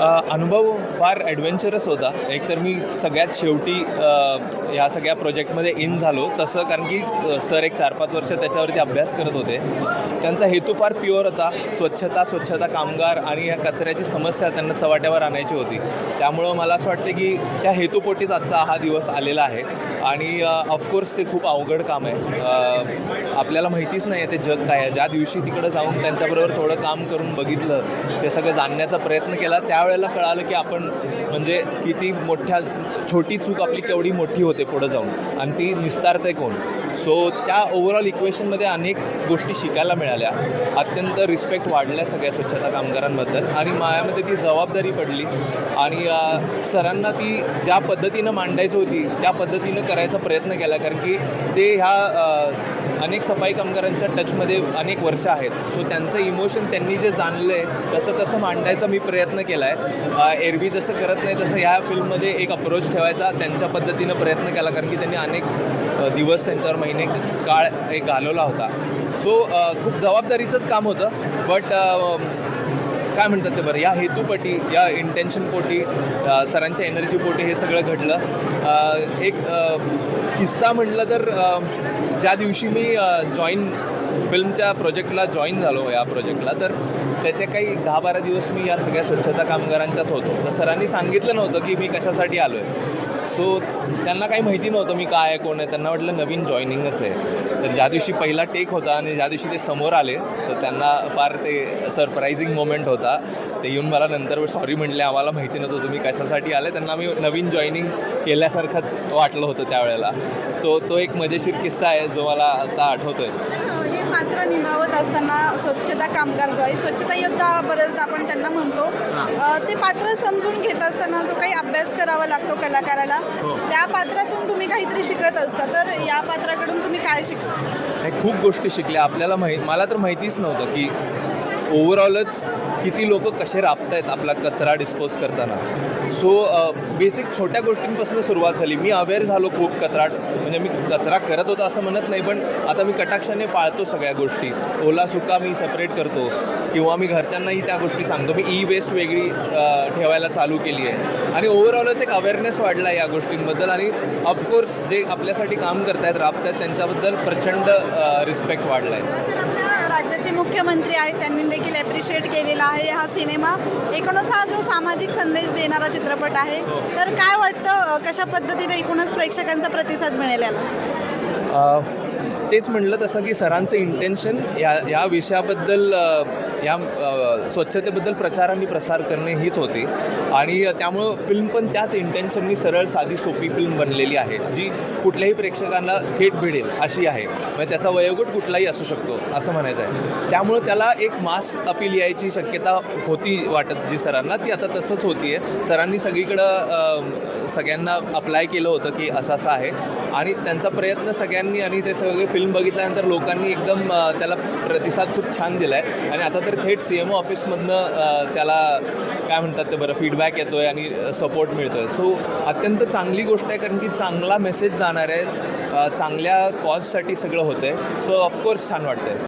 अनुभव फार ॲडव्हेंचरस होता. एकतर मी सगळ्यात शेवटी ह्या सगळ्या प्रोजेक्टमध्ये इन झालो. तसं कारण की सर एक चार पाच वर्ष त्याच्यावरती अभ्यास करत होते. त्यांचा हेतू फार प्युअर होता. स्वच्छता स्वच्छता कामगार आणि या कचऱ्याची समस्या त्यांना चव्हाट्यावर आणायची होती. त्यामुळं मला असं वाटतं की त्या हेतूपोटीच आजचा हा दिवस आलेला आहे. आणि ऑफकोर्स ते खूप अवघड काम आहे. आपल्याला माहितीच नाही आहे ते जग काय आहे. ज्या दिवशी तिकडं जाऊन त्यांच्याबरोबर थोडं काम करून बघितलं ते सगळं जाणण्याचा प्रयत्न केला त्या त्यावेळेला कळालं की आपण म्हणजे किती मोठ्या छोटी चूक आपली केवढी मोठी होते पुढं जाऊन. आणि ती निस्तारते कोण? सो त्या ओव्हरऑल इक्वेशनमध्ये अनेक गोष्टी शिकायला मिळाल्या. अत्यंत रिस्पेक्ट वाढल्या सगळ्या स्वच्छता कामगारांबद्दल. आणि मायामध्ये ती जबाबदारी पडली. आणि सरांना ती ज्या पद्धतीनं मांडायची होती त्या पद्धतीनं करायचा प्रयत्न केला. कारण की ते ह्या अनेक सफाई कामगारांच्या टचमध्ये अनेक वर्ष आहेत. सो त्यांचं इमोशन त्यांनी जे जाणलं आहे तसं तसं मांडायचा मी प्रयत्न केला आहे एरवी जसं करत नाही तसं ह्या फिल्ममध्ये एक अप्रोच ठेवायचा. त्यांच्या पद्धतीनं प्रयत्न केला कारण की त्यांनी अनेक दिवस त्यांच्यावर महिने काळ एक घालवला होता. सो खूप जबाबदारीचंच काम होतं. बट काय म्हणतात ते बरं? या हेतूपोटी या इंटेन्शनपोटी सरांच्या एनर्जीपोटी हे सगळं घडलं. एक किस्सा म्हटलं तर ज्या दिवशी मी जॉईन फिल्मच्या प्रोजेक्टला जॉईन झालो या प्रोजेक्टला तर त्याचे काही दहा बारा दिवस मी या सगळ्या स्वच्छता कामगारांच्यात होतो. तर सरांनी सांगितलं नव्हतं की मी कशासाठी आलो आहे सो त्यांना काही माहिती नव्हतं मी काय आहे कोण आहे. त्यांना वाटलं नवीन जॉईनिंगच आहे. तर ज्या दिवशी पहिला टेक होता आणि ज्या दिवशी ते समोर आले तर त्यांना फार ते सरप्रायझिंग मोमेंट होता. ते येऊन मला नंतर सॉरी म्हटले आम्हाला माहिती नव्हतं तुम्ही कशासाठी आले. त्यांना मी नवीन जॉईनिंग केल्यासारखंच वाटलं होतं त्यावेळेला. सो तो एक मजेशीर किस्सा आहे जो मला आता आठवतो आहे हो, पात्र निभावत असताना स्वच्छता कामगार जो आहे स्वच्छता योद्धा बरेचदा आपण त्यांना म्हणतो. ते पात्र समजून घेत असताना जो काही अभ्यास करावा लागतो कलाकाराला हो. त्या पात्रातून तुम्ही काहीतरी शिकत असता. तर या पात्राकडून तुम्ही काय शिकता? नाही खूप गोष्टी शिकल्या. आपल्याला माहि मला तर माहितीच नव्हतं की ओव्हरऑलच किती लोक कसे राबत आहेत आपला कचरा डिस्पोज करताना. सो बेसिक छोट्या गोष्टींपासून सुरुवात झाली. मी अवेअर झालो खूप कचरा म्हणजे मी कचरा करत होतो असं म्हणत नाही पण आता मी कटाक्षाने पाळतो सगळ्या गोष्टी. ओला सुका मी सेपरेट करतो किंवा मी घरच्यांनाही त्या गोष्टी सांगतो. मी ई वेस्ट वेगळी ठेवायला चालू केली आहे. आणि ओव्हरऑलच एक अवेअरनेस वाढला या गोष्टींबद्दल. आणि ऑफकोर्स जे आपल्यासाठी काम करतायत राबतायत त्यांच्याबद्दल प्रचंड रिस्पेक्ट वाढला आहे राज्याचे मुख्यमंत्री आहेत त्यांनी देखील ॲप्रिशिएट केलेला आहे हा सिनेमा. एकूणच हा जो सामाजिक संदेश देणारा चित्रपट आहे. तर काय वाटतं कशा पद्धतीने एकूणच प्रेक्षकांचा प्रतिसाद मिळेल याला? तेच म्हटलं तसं की सरांचं इंटेन्शन या या विषयाबद्दल या स्वच्छतेबद्दल प्रचार आणि प्रसार करणे हीच होती. आणि त्यामुळं फिल्म पण त्याच इंटेन्शननी सरळ साधी सोपी फिल्म बनलेली आहे जी कुठल्याही प्रेक्षकांना थेट भिडेल अशी आहे. म्हणजे त्याचा वयोगट कुठलाही असू शकतो असं म्हणायचं आहे. त्यामुळं त्याला एक मास अपील यायची शक्यता होती वाटत जी सरांना ती आता तसंच होती आहे सरांनी सगळीकडं सगळ्यांना अप्लाय केलं होतं की असं असं आहे. आणि त्यांचा प्रयत्न सगळ्यांनी आणि ते सगळं फिल्म बघितल्यानंतर लोकांनी एकदम त्याला प्रतिसाद खूप छान दिला आहे आणि आता तर थेट सी एम ओ ऑफिसमधनं त्याला काय म्हणतात ते बरं फीडबॅक येतो आहे आणि सपोर्ट मिळतो आहे सो अत्यंत चांगली गोष्ट आहे कारण की चांगला मेसेज जाणार आहे चांगल्या कॉजसाठी सगळं होतं आहे सो ऑफकोर्स छान वाटतं आहे